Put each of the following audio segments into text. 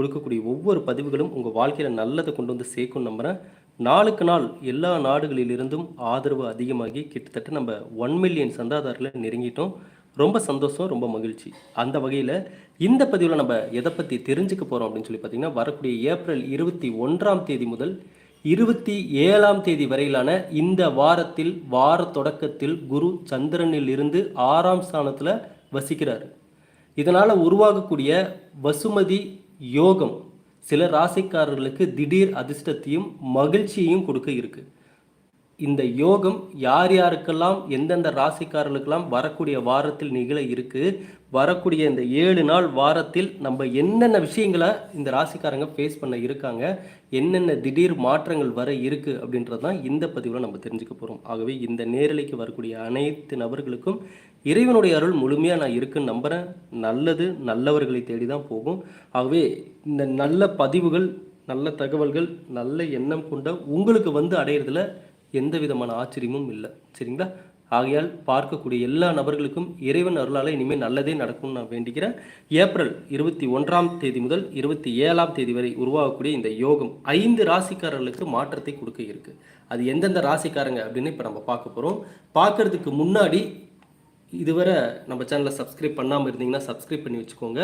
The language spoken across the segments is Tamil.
கொடுக்கக்கூடிய ஒவ்வொரு பதிவுகளும் உங்கள் வாழ்க்கையில் நல்லதை கொண்டு வந்து சேர்க்கும் நம்புகிறேன் நாளுக்கு நாள் எல்லா நாடுகளிலிருந்தும் ஆதரவு அதிகமாகி கிட்டத்தட்ட நம்ம ஒன் மில்லியன் சந்தாதாரில் நெருங்கிட்டோம். ரொம்ப சந்தோஷம் ரொம்ப மகிழ்ச்சி. அந்த வகையில் இந்த பதிவில் நம்ம எதை பற்றி தெரிஞ்சுக்க போகிறோம் அப்படின்னு சொல்லி பார்த்தீங்கன்னா வரக்கூடிய ஏப்ரல் இருபத்தி ஒன்றாம் தேதி முதல் இருபத்தி ஏழாம் தேதி வரையிலான இந்த வாரத்தில் வார தொடக்கத்தில் குரு சந்திரனில் இருந்து ஆறாம் ஸ்தானத்தில் வசிக்கிறார். இதனால் உருவாகக்கூடிய வசுமதி யோகம். சில ராசிக்காரர்களுக்கு திடீர் அதிர்ஷ்டத்தையும் மகிழ்ச்சியையும் கொடுக்க இருக்கு. இந்த யோகம் யார் யாருக்கெல்லாம் எந்தெந்த ராசிக்காரர்களுக்கெல்லாம் வரக்கூடிய வாரத்தில் நிகழ இருக்கு வரக்கூடிய இந்த ஏழு நாள் வாரத்தில் நம்ம என்னென்ன விஷயங்களை இந்த ராசிக்காரங்க ஃபேஸ் பண்ண இருக்காங்க என்னென்ன திடீர் மாற்றங்கள் வர இருக்கு அப்படின்றது தான் இந்த பதிவில் நம்ம தெரிஞ்சுக்க போகிறோம் ஆகவே இந்த நேரலைக்கு வரக்கூடிய அனைத்து நபர்களுக்கும் இறைவனுடைய அருள் முழுமையாக நான் இருக்குன்னு நம்புகிறேன் நல்லது நல்லவர்களை தேடி தான் போகும். ஆகவே இந்த நல்ல பதிவுகள் நல்ல தகவல்கள் நல்ல எண்ணம் கொண்ட உங்களுக்கு வந்து அடையிறதுல எந்த விதமான ஆச்சரியமும் இல்லை. சரிங்களா? ஆகையால் பார்க்கக்கூடிய எல்லா நபர்களுக்கும் இறைவன் அருளால் இனிமேல் நல்லதே நடக்கும்னு நான் வேண்டிக்கிறேன். ஏப்ரல் இருபத்தி ஒன்றாம் தேதி முதல் இருபத்தி ஏழாம் தேதி வரை உருவாகக்கூடிய இந்த யோகம் ஐந்து ராசிக்காரர்களுக்கு மாற்றத்தை கொடுக்க இருக்கு. அது எந்தெந்த ராசிக்காரங்க அப்படின்னு இப்போ நம்ம பார்க்க போகிறோம் பார்க்கறதுக்கு முன்னாடி இதுவரை நம்ம சேனலை சப்ஸ்கிரைப் பண்ணாமல் இருந்தீங்கன்னா சப்ஸ்கிரைப் பண்ணி வச்சுக்கோங்க.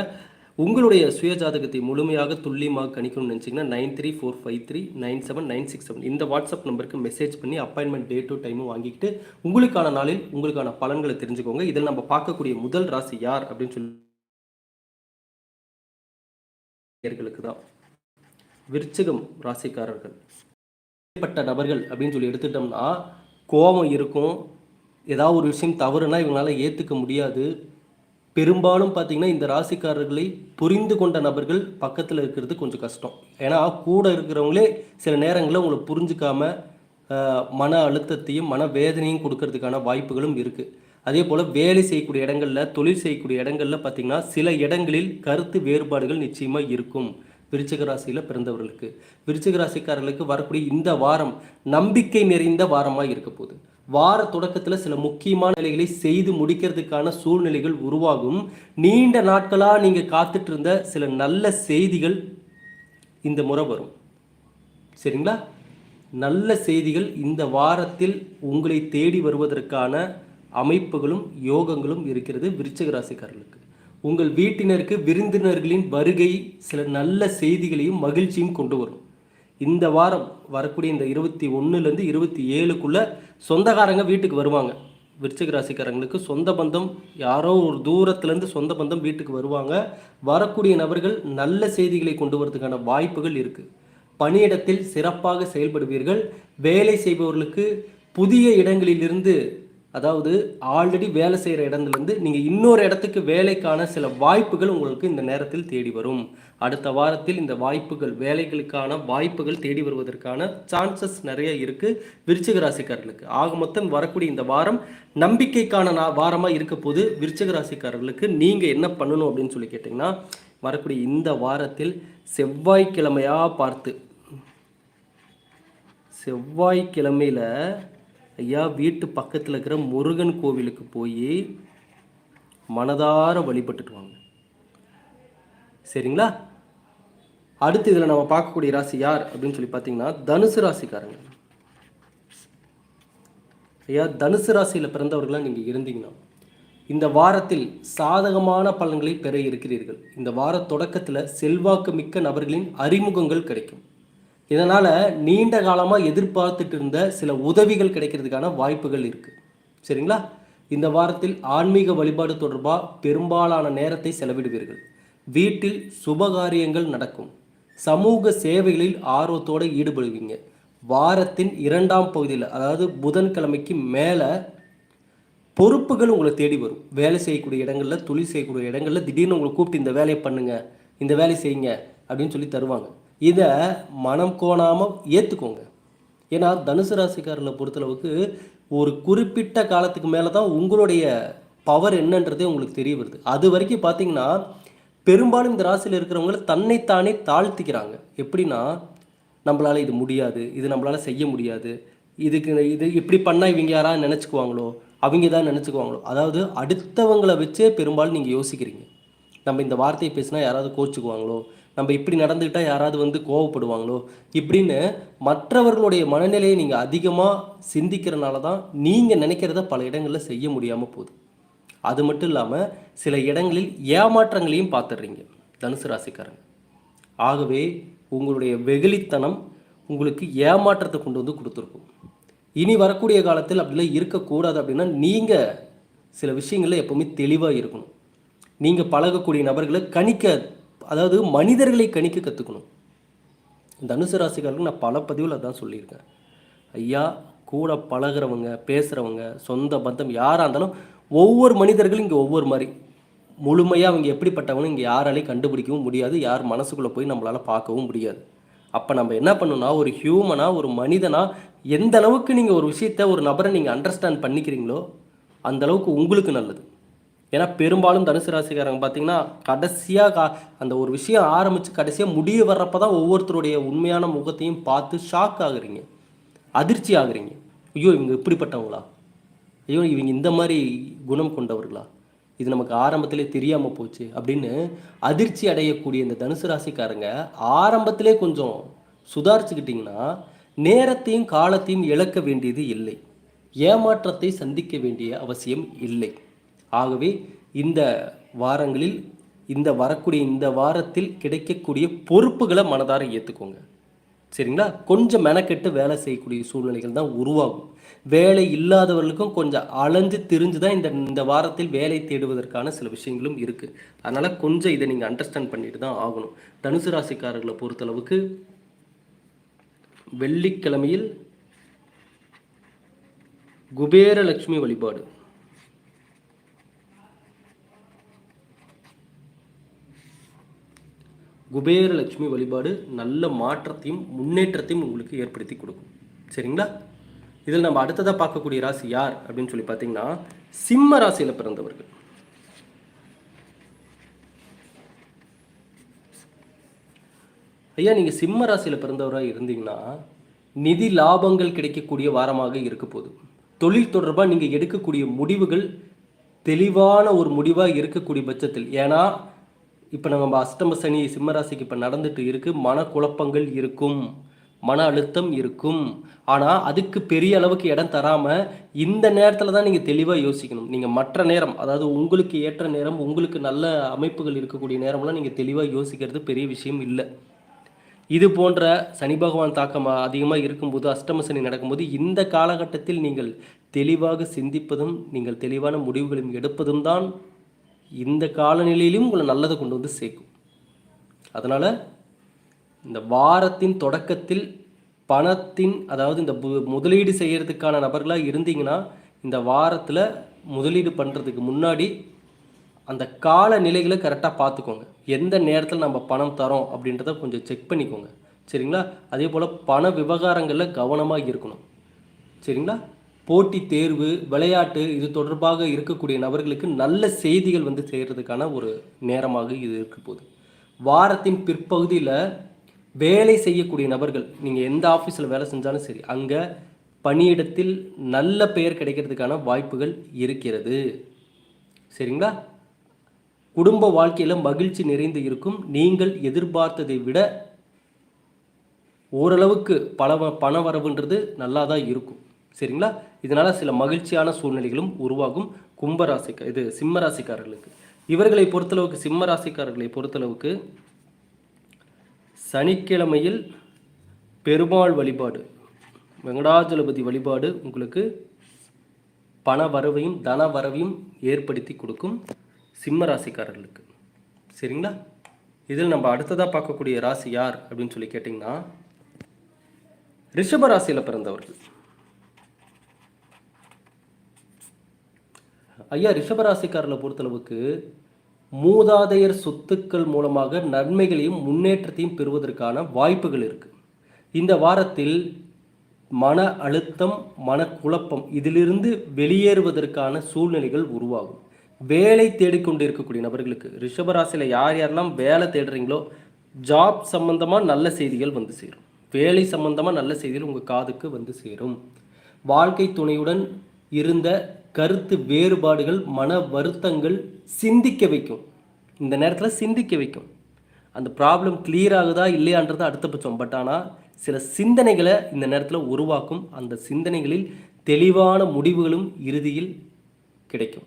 உங்களுடைய சுய ஜாதகத்தை முழுமையாக துல்லியமாக கணிக்கணும்னு நினச்சிங்கன்னா nine three four five three nine seven nine six seven இந்த வாட்ஸ்அப் நம்பருக்கு மெசேஜ் பண்ணி அப்பாயின்மெண்ட் டே டு டைமும் வாங்கிக்கிட்டு உங்களுக்கான நாளில் உங்களுக்கான பலன்களை தெரிஞ்சுக்கோங்க. இதில் நம்ம பார்க்கக்கூடிய முதல் ராசி யார் அப்படின்னு சொல்லி தான். விருச்சிகம் ராசிக்காரர்கள். ஏற்பட்ட நபர்கள் அப்படின்னு சொல்லி எடுத்துட்டோம்னா கோபம் இருக்கும். ஏதாவது ஒரு விஷயம் தவறுனா இவங்களால ஏற்றுக்க முடியாது. பெரும்பாலும் பார்த்தீங்கன்னா இந்த ராசிக்காரர்களை புரிந்து கொண்ட நபர்கள் பக்கத்தில் இருக்கிறது கொஞ்சம் கஷ்டம். ஏன்னா கூட இருக்கிறவங்களே சில நேரங்களில் உங்களை புரிஞ்சுக்காம மன அழுத்தத்தையும் மன வேதனையும் கொடுக்கறதுக்கான வாய்ப்புகளும் இருக்குது அதே போல் வேலை செய்யக்கூடிய இடங்களில் தொழில் செய்யக்கூடிய இடங்களில் பார்த்தீங்கன்னா சில இடங்களில் கருத்து வேறுபாடுகள் நிச்சயமாக இருக்கும். விருச்சிக ராசியில் பிறந்தவர்களுக்கு. விருச்சிக ராசிக்காரர்களுக்கு வரக்கூடிய இந்த வாரம் நம்பிக்கை நிறைந்த வாரமாக இருக்க போகுது. வார தொடக்கத்தில் சில முக்கியமான வேலைகளை செய்து முடிக்கிறதுக்கான சூழ்நிலைகள் உருவாகும். நீண்ட நாட்களாக நீங்கள் காத்துட்டு இருந்த சில நல்ல செய்திகள் இந்த முறை வரும். சரிங்களா? நல்ல செய்திகள் இந்த வாரத்தில் உங்களை தேடி வருவதற்கான அமைப்புகளும் யோகங்களும் இருக்கிறது விருச்சிக ராசிக்காரர்களுக்கு. உங்கள் வீட்டினருக்கு விருந்தினர்களின் வருகை சில நல்ல செய்திகளையும் மகிழ்ச்சியும் கொண்டு வரும். இந்த வாரம் வரக்கூடிய இந்த இருபத்தி ஒன்றுலேருந்து இருபத்தி ஏழுக்குள்ளே சொந்தக்காரங்க வீட்டுக்கு வருவாங்க. விருச்சிக ராசிக்காரங்களுக்கு சொந்த பந்தம் யாரோ ஒரு தூரத்துலேருந்து சொந்த பந்தம் வீட்டுக்கு வருவாங்க. வரக்கூடிய நபர்கள் நல்ல செய்திகளை கொண்டு வரதுக்கான வாய்ப்புகள் இருக்குது பணியிடத்தில் சிறப்பாக செயல்படுவீர்கள். வேலை செய்பவர்களுக்கு புதிய இடங்களிலிருந்து அதாவது ஆல்ரெடி வேலை செய்கிற இடத்துலேருந்து நீங்கள் இன்னொரு இடத்துக்கு வேலைக்கான சில வாய்ப்புகள் உங்களுக்கு இந்த நேரத்தில் தேடி வரும். அடுத்த வாரத்தில் இந்த வாய்ப்புகள் வேலைகளுக்கான வாய்ப்புகள் தேடி வருவதற்கான சான்சஸ் நிறைய இருக்குது விருச்சிக ராசிக்காரர்களுக்கு. ஆக மொத்தம் வரக்கூடிய இந்த வாரம் நம்பிக்கைக்கான நா வாரமாக இருக்க போது விருச்சிக ராசிக்காரர்களுக்கு நீங்கள் என்ன பண்ணணும் அப்படின்னு சொல்லி கேட்டிங்கன்னா வரக்கூடிய இந்த வாரத்தில் செவ்வாய்க்கிழமையாக பார்த்து செவ்வாய்க்கிழமையில் ஐயா வீட்டு பக்கத்தில் இருக்கிற முருகன் கோவிலுக்கு போய் மனதார வழிபட்டுட்டு வாங்க. சரிங்களா? அடுத்து இதில் நம்ம பார்க்கக்கூடிய ராசி யார் அப்படின்னு சொல்லி பார்த்தீங்கன்னா தனுசு ராசிக்காரங்க. ஐயா தனுசு ராசியில் பிறந்தவர்களாக நீங்கள் இருந்தீங்கன்னா இந்த வாரத்தில் சாதகமான பலன்களை பெற இருக்கிறீர்கள். இந்த வார தொடக்கத்தில் செல்வாக்கு மிக்க நபர்களின் அறிமுகங்கள் கிடைக்கும். இதனால் நீண்ட காலமாக எதிர்பார்த்துட்டு இருந்த சில உதவிகள் கிடைக்கிறதுக்கான வாய்ப்புகள் இருக்குது சரிங்களா? இந்த வாரத்தில் ஆன்மீக வழிபாடு தொடர்பாக பெரும்பாலான நேரத்தை செலவிடுவீர்கள். வீட்டில் சுபகாரியங்கள் நடக்கும். சமூக சேவைகளில் ஆர்வத்தோடு ஈடுபடுவீங்க. வாரத்தின் இரண்டாம் பகுதியில் அதாவது புதன்கிழமைக்கு மேலே பொறுப்புகள் உங்களை தேடி வரும். வேலை செய்யக்கூடிய இடங்களில் தொழில் செய்யக்கூடிய இடங்களில் திடீர்னு உங்களை கூப்பிட்டு இந்த வேலையை பண்ணுங்கள் இந்த வேலையை செய்யுங்க அப்படின்னு சொல்லி தருவாங்க. இதை மனம் கோணாமல் ஏற்றுக்கோங்க ஏன்னா தனுசு ராசிக்காரர்களை பொறுத்தளவுக்கு ஒரு குறிப்பிட்ட காலத்துக்கு மேலே தான் உங்களுடைய பவர் என்னன்றதே உங்களுக்கு தெரிய வருது. அது வரைக்கும் பார்த்தீங்கன்னா பெரும்பாலும் இந்த ராசியில் இருக்கிறவங்கள தன்னைத்தானே தாழ்த்திக்கிறாங்க. எப்படின்னா நம்மளால் இது முடியாது இது நம்மளால் செய்ய முடியாது இதுக்கு இது இப்படி பண்ணால் இவங்க யாராவது நினச்சிக்குவாங்களோ அவங்க தான் நினச்சிக்குவாங்களோ அதாவது அடுத்தவங்களை வச்சே பெரும்பாலும் நீங்கள் யோசிக்கிறீங்க. நம்ம இந்த வார்த்தையை பேசினா யாராவது கோச்சுக்குவாங்களோ நம்ம இப்படி நடந்துக்கிட்டால் யாராவது வந்து கோவப்படுவாங்களோ? இப்படின்னு மற்றவர்களுடைய மனநிலையை நீங்கள் அதிகமாக சிந்திக்கிறனால தான் நீங்கள் நினைக்கிறத பல இடங்களில் செய்ய முடியாமல் போகுது. அது மட்டும் இல்லாமல் சில இடங்களில் ஏமாற்றங்களையும் பார்த்துடுறீங்க தனுசு ராசிக்காரங்க. ஆகவே உங்களுடைய வெகுளித்தனம் உங்களுக்கு ஏமாற்றத்தை கொண்டு வந்து கொடுத்துருக்கும். இனி வரக்கூடிய காலத்தில் அப்படிலாம் இருக்கக்கூடாது அப்படின்னா நீங்கள் சில விஷயங்களில் எப்போவுமே தெளிவாக இருக்கணும். நீங்கள் பழகக்கூடிய நபர்களை கணிக்க அதாவது மனிதர்களை கணிக்க கற்றுக்கணும் தனுசு ராசிக்காரர்களுக்கு நான் பல பதிவில் அதான் சொல்லியிருக்கேன். ஐயா கூட பழகிறவங்க பேசுகிறவங்க சொந்த பந்தம் யாராக இருந்தாலும் ஒவ்வொரு மனிதர்களும் இங்கே ஒவ்வொரு மாதிரி. முழுமையாக அவங்க எப்படிப்பட்டவங்களும் இங்கே யாராலையும் கண்டுபிடிக்கவும் முடியாது. யார் மனசுக்குள்ளே போய் நம்மளால் பார்க்கவும் முடியாது. அப்போ நம்ம என்ன பண்ணணும்னா ஒரு ஹியூமனாக ஒரு மனிதனாக எந்த அளவுக்கு நீங்கள் ஒரு விஷயத்த ஒரு நபரை நீங்கள் அண்டர்ஸ்டாண்ட் பண்ணிக்கிறீங்களோ அந்த அளவுக்கு உங்களுக்கு நல்லது. ஏன்னா பெரும்பாலும் தனுசு ராசிக்காரங்க பார்த்தீங்கன்னா கடைசியாக கா அந்த ஒரு விஷயம் ஆரம்பித்து கடைசியாக முடிய வர்றப்ப தான் ஒவ்வொருத்தருடைய உண்மையான முகத்தையும் பார்த்து ஷாக் ஆகுறீங்க. அதிர்ச்சி ஆகுறீங்க. ஐயோ இவங்க இப்படிப்பட்டவங்களா? ஐயோ இவங்க இந்த மாதிரி குணம் கொண்டவர்களா? இது நமக்கு ஆரம்பத்திலே தெரியாமல் போச்சு அப்படின்னு அதிர்ச்சி அடையக்கூடிய இந்த தனுசு ராசிக்காரங்க ஆரம்பத்திலே கொஞ்சம் சுதாரிச்சுக்கிட்டிங்கன்னா நேரத்தையும் காலத்தையும் இழக்க வேண்டியது இல்லை. ஏமாற்றத்தை சந்திக்க வேண்டிய அவசியம் இல்லை. ஆகவே இந்த வாரங்களில் இந்த வரக்கூடிய இந்த வாரத்தில் கிடைக்கக்கூடிய பொறுப்புகளை மனதார ஏற்றுக்கோங்க சரிங்களா? கொஞ்சம் மெனக்கெட்டு வேலை செய்யக்கூடிய சூழ்நிலைகள் தான் உருவாகும். வேலை இல்லாதவர்களுக்கும் கொஞ்சம் அலைஞ்சு திரிஞ்சு தான் இந்த இந்த வாரத்தில் வேலை தேடுவதற்கான சில விஷயங்களும் இருக்குது அதனால் கொஞ்சம் இதை நீங்கள் அண்டர்ஸ்டாண்ட் பண்ணிட்டு தான் ஆகணும். தனுசு ராசிக்காரர்களை பொறுத்தளவுக்கு வெள்ளிக்கிழமையில் குபேரலட்சுமி வழிபாடு. குபேரலட்சுமி வழிபாடு நல்ல மாற்றத்தையும் முன்னேற்றத்தையும் உங்களுக்கு ஏற்படுத்தி கொடுக்கும். சரிங்களா? இதில் நம்ம அடுத்ததாக பார்க்கக்கூடிய ராசி யார் அப்படின்னு சொல்லி பார்த்தீங்கன்னா சிம்ம ராசியில் பிறந்தவர்கள். ஐயா நீங்கள் சிம்ம ராசியில் பிறந்தவராக இருந்தீங்கன்னா நிதி லாபங்கள் கிடைக்கக்கூடிய வாரமாக இருக்க போகுது. தொழில் தொடர்பாக நீங்கள் எடுக்கக்கூடிய முடிவுகள் தெளிவான ஒரு முடிவாக இருக்கக்கூடிய பட்சத்தில். ஏன்னா இப்போ நம்ம அஷ்டம சனி சிம்மராசிக்கு இப்போ நடந்துட்டு இருக்கு. மனக்குழப்பங்கள் இருக்கும். மன அழுத்தம் இருக்கும். ஆனால் அதுக்கு பெரிய அளவுக்கு இடம் தராமல் இந்த நேரத்தில் தான் நீங்கள் தெளிவாக யோசிக்கணும். நீங்கள் மற்ற நேரம் அதாவது உங்களுக்கு ஏற்ற நேரம் உங்களுக்கு நல்ல அமைப்புகள் இருக்கக்கூடிய நேரம்லாம் நீங்கள் தெளிவாக யோசிக்கிறது பெரிய விஷயம் இல்லை. இது போன்ற சனி பகவான் தாக்கம் அதிகமாக இருக்கும்போது அஷ்டம சனி நடக்கும்போது இந்த காலகட்டத்தில் நீங்கள் தெளிவாக சிந்திப்பதும் நீங்கள் தெளிவான முடிவுகளும் எடுப்பதும் தான் இந்த காலநிலையிலும் உங்களை நல்லதை கொண்டு வந்து சேர்க்கும். அதனால் இந்த வாரத்தின் தொடக்கத்தில் பணத்தின் அதாவது இந்த முதலீடு செய்கிறதுக்கான நபர்களாக இருந்தீங்கன்னா இந்த வாரத்தில் முதலீடு பண்ணுறதுக்கு முன்னாடி அந்த கால நிலைகளை கரெக்டாக பார்த்துக்கோங்க. எந்த நேரத்தில் நம்ம பணம் தரோம் அப்படின்றத கொஞ்சம் செக் பண்ணிக்கோங்க. சரிங்களா? அதே போல் பண விவகாரங்களில் கவனமாக இருக்கணும். சரிங்களா? போட்டி தேர்வு விளையாட்டு இது தொடர்பாக இருக்கக்கூடிய நபர்களுக்கு நல்ல செய்திகள் வந்து செய்கிறதுக்கான ஒரு நேரமாக இது இருக்க போகுது. வாரத்தின் பிற்பகுதியில் வேலை செய்யக்கூடிய நபர்கள் நீங்கள் எந்த ஆஃபீஸில் வேலை செஞ்சாலும் சரி அங்கே பணியிடத்தில் நல்ல பெயர் கிடைக்கிறதுக்கான வாய்ப்புகள் இருக்கிறது. சரிங்களா? குடும்ப வாழ்க்கையில் மகிழ்ச்சி நிறைந்து இருக்கும். நீங்கள் எதிர்பார்த்ததை விட ஓரளவுக்கு பல பண வரவுன்றது நல்லா தான் இருக்கும். சரிங்களா? இதனால் சில மகிழ்ச்சியான சூழ்நிலைகளும் உருவாகும் கும்பராசிக்க இது சிம்ம ராசிக்காரர்களுக்கு இவர்களை பொறுத்தளவுக்கு சிம்ம ராசிக்காரர்களை பொறுத்தளவுக்கு சனிக்கிழமையில் பெருமாள் வழிபாடு வெங்கடாஜலபதி வழிபாடு உங்களுக்கு பண வரவையும் தன வரவையும் ஏற்படுத்தி கொடுக்கும் சிம்ம ராசிக்காரர்களுக்கு சரிங்களா? இதில் நம்ம அடுத்ததாக பார்க்கக்கூடிய ராசி யார் அப்படின்னு சொல்லி கேட்டிங்கன்னா ரிஷப ராசியில் பிறந்தவர்கள். ஐயா ரிஷபராசிக்காரர்களை பொறுத்தளவுக்கு மூதாதையர் சொத்துக்கள் மூலமாக நன்மைகளையும் முன்னேற்றத்தையும் பெறுவதற்கான வாய்ப்புகள் இருக்குது இந்த வாரத்தில் மன அழுத்தம் மனக்குழப்பம் இதிலிருந்து வெளியேறுவதற்கான சூழ்நிலைகள் உருவாகும். வேலை தேடிக்கொண்டு இருக்கக்கூடிய நபர்களுக்கு ரிஷபராசியில் யார் யாரெல்லாம் வேலை தேடுறீங்களோ ஜாப் சம்பந்தமாக நல்ல செய்திகள் வந்து சேரும். வேலை சம்பந்தமாக நல்ல செய்திகள் உங்கள் காதுக்கு வந்து சேரும். வாழ்க்கை துணையுடன் இருந்த கருத்து வேறுபாடுகள் மன வருத்தங்கள் சிந்திக்க வைக்கும். இந்த நேரத்தில் சிந்திக்க வைக்கும். அந்த ப்ராப்ளம் கிளியர் ஆகுதா இல்லையான்றது அடுத்த பட்சம். பட் ஆனால் சில சிந்தனைகளை இந்த நேரத்தில் உருவாக்கும். அந்த சிந்தனைகளில் தெளிவான முடிவுகளும் இறுதியில் கிடைக்கும்.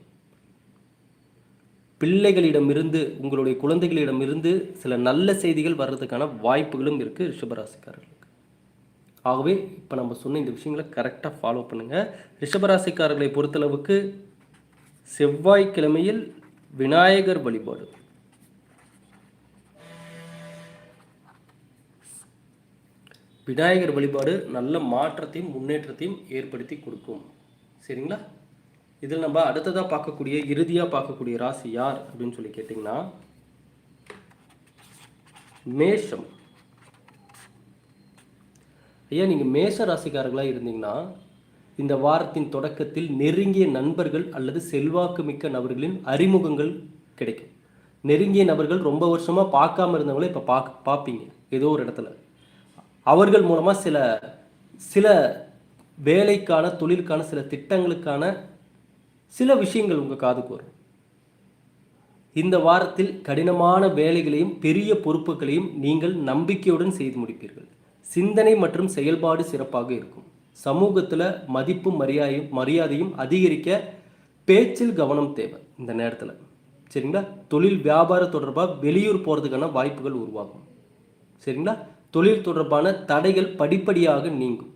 பிள்ளைகளிடமிருந்து உங்களுடைய குழந்தைகளிடமிருந்து சில நல்ல செய்திகள் வர்றதுக்கான வாய்ப்புகளும் இருக்குது ரிஷபராசிக்காரர்கள். ஆகவே இப்போ நம்ம சொன்ன இந்த விஷயங்களை கரெக்டாக ஃபாலோ பண்ணுங்கள் ரிஷபராசிக்காரர்களை பொறுத்தளவுக்கு செவ்வாய்க்கிழமையில் விநாயகர் வழிபாடு. விநாயகர் வழிபாடு நல்ல மாற்றத்தையும் முன்னேற்றத்தையும் ஏற்படுத்தி கொடுக்கும். சரிங்களா? இதில் நம்ம அடுத்ததாக பார்க்கக்கூடிய இறுதியாக பார்க்கக்கூடிய ராசி யார் அப்படின்னு சொல்லி கேட்டிங்கன்னா மேஷம். ஐயா நீங்கள் மேஷ ராசிக்காரர்களாக இருந்தீங்கன்னா இந்த வாரத்தின் தொடக்கத்தில் நெருங்கிய நண்பர்கள் அல்லது செல்வாக்கு மிக்க நபர்களின் அறிமுகங்கள் கிடைக்கும். நெருங்கிய நபர்கள் ரொம்ப வருஷமாக பார்க்காம இருந்தவங்களே இப்போ பார்க்க பார்ப்பீங்க ஏதோ ஒரு இடத்துல. அவர்கள் மூலமாக சில சில வேலைக்கான தொழிலுக்கான சில திட்டங்களுக்கான சில விஷயங்கள் உங்கள் காதுக்கு வரும். இந்த வாரத்தில் கடினமான வேலைகளையும் பெரிய பொறுப்புகளையும் நீங்கள் நம்பிக்கையுடன் செய்து முடிப்பீர்கள். சிந்தனை மற்றும் செயல்பாடு சிறப்பாக இருக்கும். சமூகத்தில் மதிப்பும் மரியாதையும் மரியாதையும் அதிகரிக்க பேச்சில் கவனம் தேவை இந்த நேரத்தில். சரிங்களா? தொழில் வியாபார தொடர்பாக வெளியூர் போகிறதுக்கான வாய்ப்புகள் உருவாகும். சரிங்களா? தொழில் தொடர்பான தடைகள் படிப்படியாக நீங்கும்.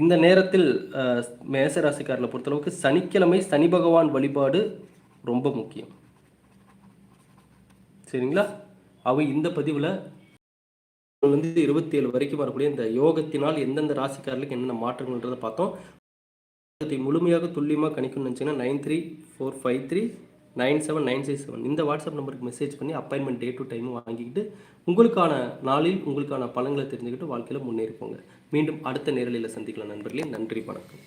இந்த நேரத்தில் மேசராசிக்காரில் பொறுத்தளவுக்கு சனிக்கிழமை சனி பகவான் வழிபாடு ரொம்ப முக்கியம். சரிங்களா? அவை இந்த பதிவில் வந்து இருபத்தி ஏழு வரைக்கும் வரக்கூடிய இந்த யோகத்தினால் எந்தெந்த ராசிக்காரர்களுக்கு என்னென்ன மாற்றங்கள்ன்றதை பார்த்தோம். முழுமையாக துல்லியமாக கணிக்கணும்னு நினச்சிங்கன்னா nine three four five three nine seven nine six seven இந்த வாட்ஸ்அப் நம்பருக்கு மெசேஜ் பண்ணி அப்பாயின்மெண்ட் டே டு டைமும் வாங்கிக்கிட்டு உங்களுக்கான நாளில் உங்களுக்கான பலங்களை தெரிஞ்சுக்கிட்டு வாழ்க்கையில் முன்னேறிப்போங்க மீண்டும் அடுத்த நேரலையில் சந்திக்கலாம் நண்பர்களே. நன்றி வணக்கம்.